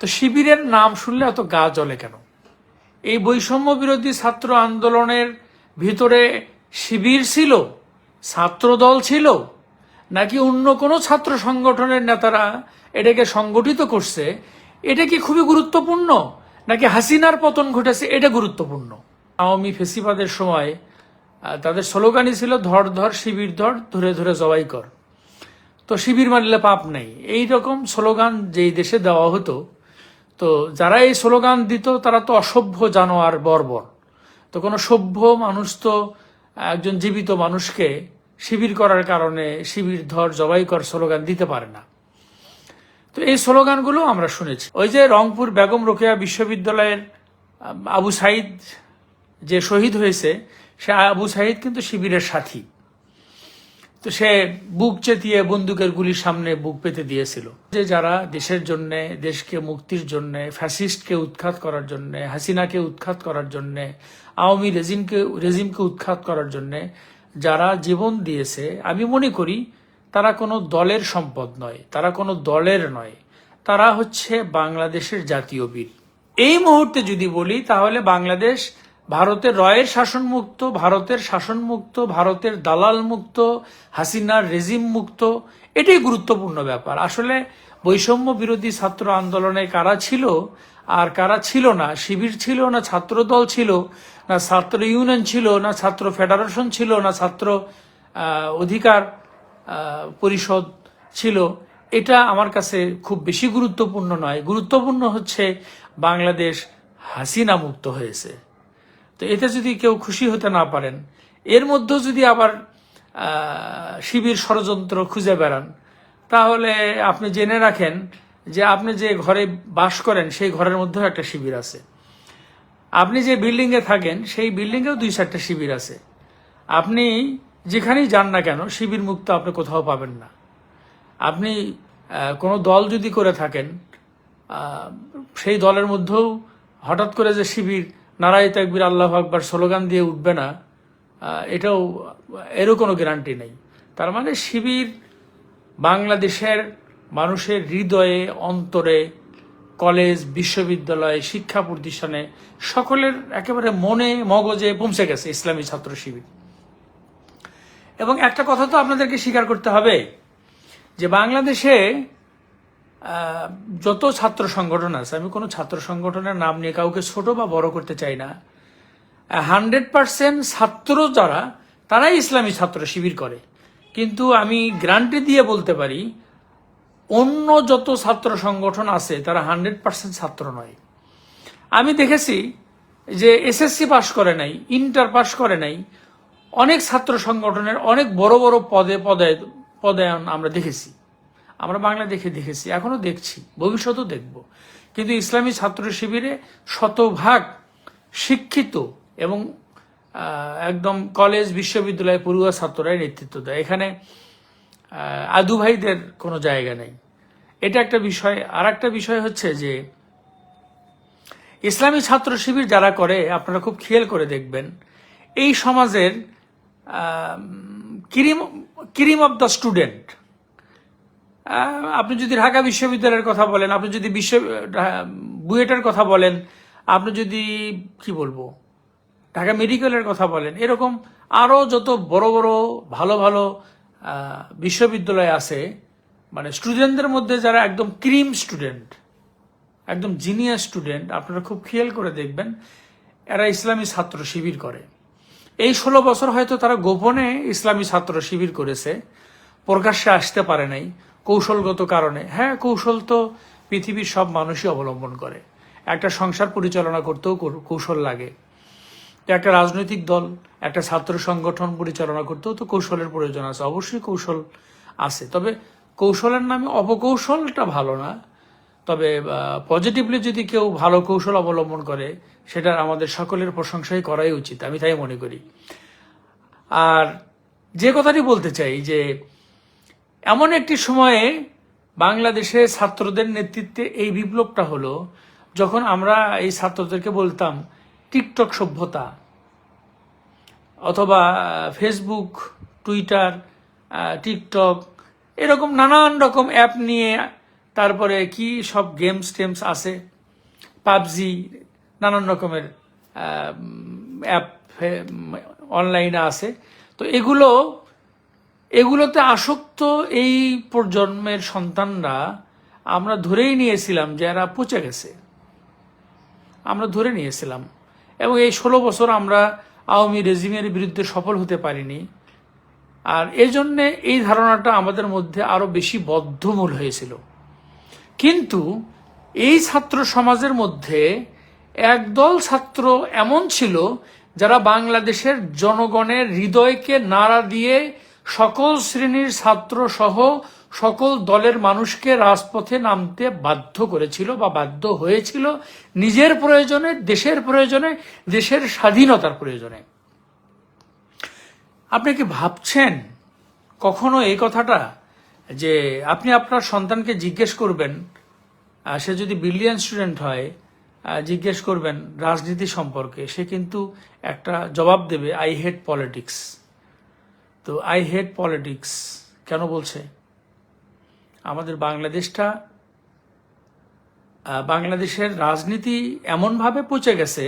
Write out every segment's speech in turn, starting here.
তো শিবিরের নাম শুনলে এত গা জ্বলে কেন? এই বৈষম্য বিরোধী ছাত্র আন্দোলনের ভিতরে শিবির ছিল? ছাত্র দল ছিল? নাকি অন্য কোনো ছাত্র সংগঠনের নেতারা এটাকে সংগঠিত করছে? এটা কি খুবই গুরুত্বপূর্ণ? নাকি হাসিনার পতন ঘটেছে, এটা গুরুত্বপূর্ণ? আওয়ামী ফেসিবাদের সময় তাদের স্লোগানই ছিল, ধর ধর, শিবির ধর, ধরে ধরে জবাই কর। তো শিবির মানলে পাপ নেই। এই রকম স্লোগান যেই দেশে দেওয়া হতো তো যারা এই স্লোগান দিত, তারা তো অসভ্য জানোয়ার বর্বর। তো কোনো সভ্য মানুষ তো, একজন জীবিত মানুষকে শিবির করার কারণে শিবির ধর জবাই কর স্লোগান দিতে পারে না। তো এই স্লোগানগুলো আমরা শুনেছি। ওই যে রংপুর বেগম রোকেয়া বিশ্ববিদ্যালয়ের আবু সাইদ যে শহীদ হয়েছে, সে আবু সাইদ কিন্তু শিবিরের সাথী। তো সে বুক চেতিয়ে বন্দুকের গুলির সামনে বুক পেতে দিয়েছিল। যে যারা দেশের জন্য, দেশকে মুক্তির জন্য ফ্যাসিস্টকে উৎখাত করার জন্য, হাসিনাকে উৎখাত করার জন্য, আওয়ামী রেজিমকে রেজিমকে উৎখাত করার জন্য যারা জীবন দিয়েছে, আমি মনে করি তারা কোনো দলের সম্পদ নয়, তারা কোনো দলের নয়, তারা হচ্ছে বাংলাদেশের জাতীয় বীর। এই মুহূর্তে যদি বলি, তাহলে বাংলাদেশ ভারতের রয়ের শাসন মুক্ত ভারতের শাসন মুক্ত ভারতের দালাল মুক্ত হাসিনার রেজিম মুক্ত এটাই গুরুত্বপূর্ণ ব্যাপার। আসলে বৈষম্য বিরোধী ছাত্র আন্দোলনে কারা ছিল আর কারা ছিল না? শিবির ছিল না ছাত্র দল ছিল? না ছাত্র ইউনিয়ন ছিল? না ছাত্র ফেডারেশন ছিল? না ছাত্র অধিকার পরিষদ ছিল? এটা আমার কাছে খুব বেশি গুরুত্বপূর্ণ নয়। গুরুত্বপূর্ণ হচ্ছে বাংলাদেশ হাসিনা মুক্ত হয়েছে। তো এতে যদি কেউ খুশি হতে না পারেন, এর মধ্যেও যদি আবার শিবির ষড়যন্ত্র খুঁজে বেড়ান, তাহলে আপনি জেনে রাখেন যে আপনি যে ঘরে বাস করেন, সেই ঘরের মধ্যেও একটা শিবির আছে। আপনি যে বিল্ডিংয়ে থাকেন, সেই বিল্ডিংয়েও দুই চারটা শিবির আছে। আপনি যেখানেই যান না কেন, শিবির মুক্ত আপনি কোথাও পাবেন না। আপনি কোনো দল যদি করে থাকেন সেই দলের মধ্যেও হঠাৎ করে যে শিবির নারায় তাকবির আল্লাহ আকবার স্লোগান দিয়ে উঠবে না এটাও এরও কোনো গ্যারান্টি নেই। তার মানে শিবির বাংলাদেশের মানুষের হৃদয়ে, অন্তরে, কলেজ, বিশ্ববিদ্যালয়, শিক্ষা প্রতিষ্ঠানে সকলের একেবারে মনে মগজে পৌঁছে গেছে ইসলামী ছাত্র শিবির। এবং একটা কথা তো আপনাদেরকে স্বীকার করতে হবে যে বাংলাদেশে যত ছাত্র সংগঠন আছে, আমি কোনো ছাত্র সংগঠনের নাম নিয়ে কাউকে ছোট বা বড় করতে চাই না। হান্ড্রেড পার্সেন্ট ছাত্র যারা, তারাই ইসলামী ছাত্র শিবির করে। কিন্তু আমি গ্রান্টি দিয়ে বলতে পারি, অন্য যত ছাত্র সংগঠন আছে, তারা হান্ড্রেড পার্সেন্ট ছাত্র নয়। আমি দেখেছি যে এসএসসি পাশ করে নাই, ইন্টার পাশ করে নাই, অনেক ছাত্র সংগঠনের অনেক বড় বড় পদে পদে পদায়ন আমরা দেখেছি। আমরা বাংলা দেখে দেখেছি, এখনও দেখছি, ভবিষ্যতেও দেখব। কিন্তু ইসলামী ছাত্র শিবিরে শতভাগ শিক্ষিত এবং একদম কলেজ, বিশ্ববিদ্যালয়, পড়ুয়া ছাত্ররাই নেতৃত্ব দেয়। এখানে আদু ভাইদের কোনো জায়গা নেই। এটা একটা বিষয়। আর একটা বিষয় হচ্ছে যে, ইসলামী ছাত্র শিবির যারা করে, আপনারা খুব খেয়াল করে দেখবেন, এই সমাজের cream cream of the student আপনি যদি ঢাকা বিশ্ববিদ্যালয়ের কথা বলেন, আপনি যদি বিশ্ব বুয়েটের কথা বলেন, আপনি যদি, কি বলব, ঢাকা মেডিকেলের কথা বলেন, এরকম আরও যত বড় বড়, ভালো ভালো বিশ্ববিদ্যালয় আছে মানে স্টুডেন্টদের মধ্যে যারা একদম ক্রিম স্টুডেন্ট, একদম জিনিয়াস স্টুডেন্ট, আপনারা খুব খেয়াল করে দেখবেন, এরা ইসলামী ছাত্র শিবির করে। এই ষোলো বছর হয়তো তারা গোপনে ইসলামী ছাত্র শিবির করেছে, প্রকাশ্যে আসতে পারে নাই। কৌশলগত কারণে। হ্যাঁ কৌশল তো পৃথিবীর সব মানুষই অবলম্বন করে। একটা সংসার পরিচালনা করতেও কৌশল লাগে। একটা রাজনৈতিক দল, একটা ছাত্র সংগঠন পরিচালনা করতেও তো কৌশলের প্রয়োজন আছে। অবশ্যই কৌশল আছে। তবে কৌশলের নামে অপকৌশলটা ভালো না। তবে পজিটিভলি যদি কেউ ভালো কৌশল অবলম্বন করে, সেটা আমাদের সকলের প্রশংসাই করাই উচিত। আমি তাই মনে করি। আর যে কথাটি বলতে চাই যে এমন একটি সময়ে বাংলাদেশে ছাত্রদের নেতৃত্বে এই বিপ্লবটা হলো, যখন আমরা এই ছাত্রদেরকে বলতাম, টিকটক সভ্যতা, অথবা ফেসবুক টুইটার টিকটক, এরকম নানান রকম অ্যাপ নিয়ে তারপরে কি সব গেমস টেমস আছে, পাবজি, নানান রকমের অ্যাপ অনলাইনে আছে। তো এগুলো এগুলোতে আসক্ত এই প্রজন্মের সন্তানরা আমরা ধরেই নিয়েছিলাম যে এরা পচে গেছে। আমরা ধরে নিয়েছিলাম। এবং এই ষোলো বছর আমরা আওয়ামী রেজিমের বিরুদ্ধে সফল হতে পারিনি। আর এজন্যে এই ধারণাটা আমাদের মধ্যে আরও বেশি বদ্ধমূল হয়েছিল। কিন্তু এই ছাত্র সমাজের মধ্যে একদল ছাত্র এমন ছিল যারা বাংলাদেশের জনগণের হৃদয়কে নাড়া দিয়ে সকল শ্রেণির ছাত্র সহ সকল দলের মানুষকে রাজপথে নামতে বাধ্য করেছিল বা বাধ্য হয়েছিল নিজের প্রয়োজনে, দেশের প্রয়োজনে, দেশের স্বাধীনতার প্রয়োজনে। আপনি কি ভাবছেন কখনো এই কথাটা যে আপনি আপনার সন্তানকে জিজ্ঞেস করবেন সে যদি বিলিয়ন স্টুডেন্ট হয় জিজ্ঞেস করবেন রাজনীতি সম্পর্কে, সে কিন্তু একটা জবাব দেবে আই হেট পলিটিক্স তো আই হেট পলিটিক্স কেন বলছে? আমাদের বাংলাদেশটা বাংলাদেশের রাজনীতি এমনভাবে পচে গেছে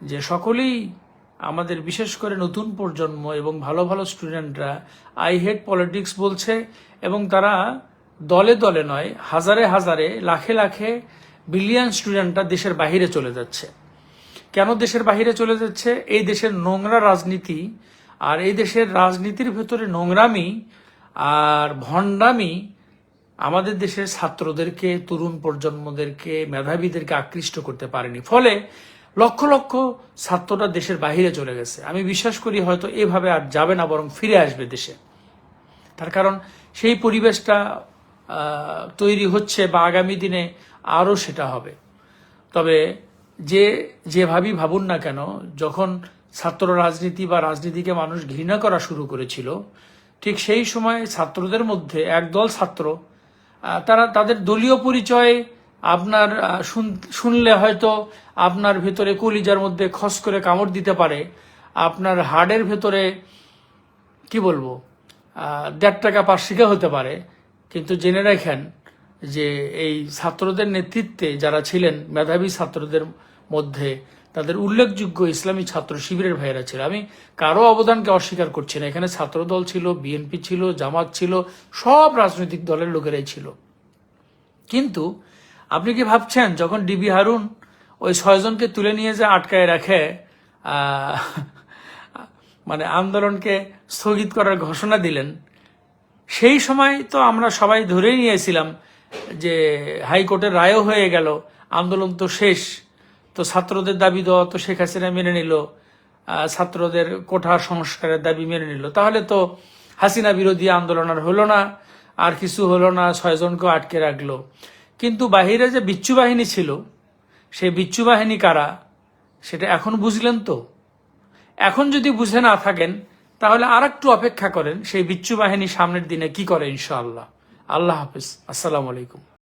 যে সকলেই আমাদের বিশেষ করে নতুন প্রজন্ম এবং ভালো ভালো স্টুডেন্টরা আই হেট পলিটিক্স বলছে এবং তারা দলে দলে নয়, হাজারে হাজারে, লাখে লাখে বিলিয়ন স্টুডেন্টরা দেশের বাহিরে চলে যাচ্ছে। কেন দেশের বাহিরে চলে যাচ্ছে? এই দেশের নোংরা রাজনীতি আর এই দেশের রাজনীতির ভেতরে নোংরামি আর ভণ্ডামি আমাদের দেশের ছাত্রদেরকে, তরুণ প্রজন্মদেরকে, মেধাবীদেরকে আকৃষ্ট করতে পারেনি। ফলে লক্ষ লক্ষ ছাত্ররা দেশের বাহিরে চলে গেছে। আমি বিশ্বাস করি হয়তো এভাবে আর যাবে না, বরং ফিরে আসবে দেশে। তার কারণ সেই পরিবেশটা তৈরি হচ্ছে বা আগামী দিনে আরও সেটা হবে। তবে যে, যেভাবেই ভাবুন না কেন, যখন ছাত্র রাজনীতি বা রাজনীতিকে মানুষ ঘৃণা করা শুরু করেছিল, ঠিক সেই সময় ছাত্রদের মধ্যে একদল ছাত্র তারা তাদের দলীয় পরিচয় আপনার শুনলে হয়তো আপনার ভেতরে কলিজার মধ্যে খস করে কামড় দিতে পারে, আপনার হাড়ের ভেতরে, কি বলব দেড় টাকা পার্শ্বিকা হতে পারে, কিন্তু জেনে রাখেন যে এই ছাত্রদের নেতৃত্বে যারা ছিলেন, মেধাবী ছাত্রদের মধ্যে তাদের উল্লেখযোগ্য ইসলামী ছাত্র শিবিরের ভাইয়েরা ছিল। আমি কারও অবদানকে অস্বীকার করছি না। এখানে ছাত্রদল ছিল বিএনপি ছিল, জামাত ছিল, সব রাজনৈতিক দলের লোকেরাই ছিল। কিন্তু আপনি কি ভাবছেন, যখন ডিবি হারুন ওই ছয়জনকে তুলে নিয়ে যে আটকায় রাখে মানে আন্দোলনকে স্থগিত করার ঘোষণা দিলেন, সেই সময় তো আমরা সবাই ধরেই নিয়েছিলাম যে হাইকোর্টের রায়ও হয়ে গেল, আন্দোলন তো শেষ। তো ছাত্রদের দাবি দেওয়া তো শেখ হাসিনা মেনে নিল ছাত্রদের কোঠা সংস্কারের দাবি মেনে নিল। তাহলে তো হাসিনা বিরোধী আন্দোলন আর হলো না, আর কিছু হলো না, ছয়জনকেও আটকে রাখল। কিন্তু বাহিরে যে বিচ্ছু বাহিনী ছিল, সেই বিচ্ছু বাহিনী কারা, সেটা এখন বুঝলেন তো? এখন যদি বুঝে না থাকেন, তাহলে আর একটু অপেক্ষা করেন সেই বিচ্ছু বাহিনী সামনের দিনে কি করে ইনশাআল্লাহ। আল্লাহ হাফিজ। আসসালামু আলাইকুম।